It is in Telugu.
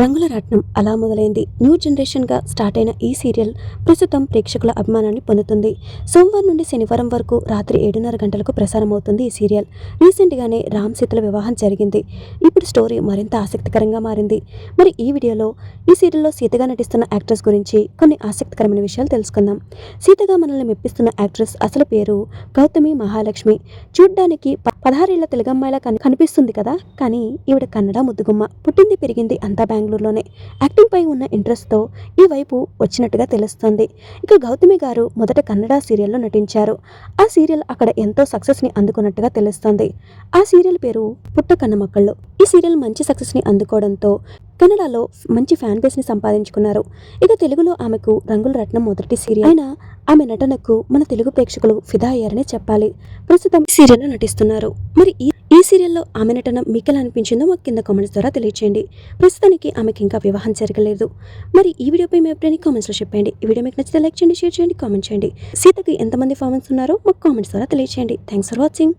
రంగుల రత్నం అలా మొదలైంది. న్యూ జనరేషన్గా స్టార్ట్ అయిన ఈ సీరియల్ ప్రస్తుతం ప్రేక్షకుల అభిమానాన్ని పొందుతుంది. సోమవారం నుండి శనివారం వరకు రాత్రి ఏడున్నర గంటలకు ప్రసారం అవుతుంది ఈ సీరియల్. రీసెంట్గానే రామ్ సీతల వివాహం జరిగింది. ఇప్పుడు స్టోరీ మరింత ఆసక్తికరంగా మారింది. మరి ఈ వీడియోలో ఈ సీరియల్లో సీతగా నటిస్తున్న యాక్ట్రెస్ గురించి కొన్ని ఆసక్తికరమైన విషయాలు తెలుసుకుందాం. సీతగా మనల్ని మెప్పిస్తున్న యాక్ట్రెస్ అసలు పేరు గౌతమి మహాలక్ష్మి. చూడ్డానికి ప- పదహారేళ్ళ తెలుగమ్మాయిలా కనిపిస్తుంది కదా? కానీ ఈవిడ కన్నడ ముద్దుగుమ్మ. పుట్టింది పెరిగింది అంతా బెంగళూరులోనే యాక్టింగ్ పై ఉన్న ఇంట్రెస్ట్తో ఈ వైపు వచ్చినట్టుగా తెలుస్తుంది. ఇక గౌతమి గారు మొదట కన్నడ సీరియల్లో నటించారు. ఆ సీరియల్ అక్కడ ఎంతో సక్సెస్ని అందుకున్నట్టుగా తెలుస్తుంది. ఆ సీరియల్ పేరు పుట్ట కన్నమక్కళ్ళు ఈ సీరియల్ మంచి సక్సెస్ని అందుకోవడంతో కన్నడలో మంచి ఫ్యాన్ బేస్ని సంపాదించుకున్నారు. ఇక తెలుగులో ఆమెకు రంగుల రత్నం మొదటి సీరియల్ అయినా ఆమె నటనకు మన తెలుగు ప్రేక్షకులు ఫిదా అయ్యారనే చెప్పాలి. ప్రస్తుతం సీరియల్లో నటిస్తున్నారు. మరి ఈ ఈ సీరియల్లో ఆమె నటన మీకెలా అనిపించిందో మాకు కింద కామెంట్స్ ద్వారా తెలియచేయండి. ప్రస్తుతానికి ఆమెకి ఇంకా వివాహం జరగలేదు. మరి ఈ వీడియోపై మీ అభిప్రాయాన్ని కామెంట్స్లో చెప్పండి. ఈ వీడియో మీకు నచ్చితే లైక్ చేయండి షేర్ చేయండి కామెంట్ చేయండి. సీతకి ఎంతమంది ఫార్మన్స్ ఉన్నారో మాకు కామెంట్స్ ద్వారా తెలియచేయండి. Thanks for watching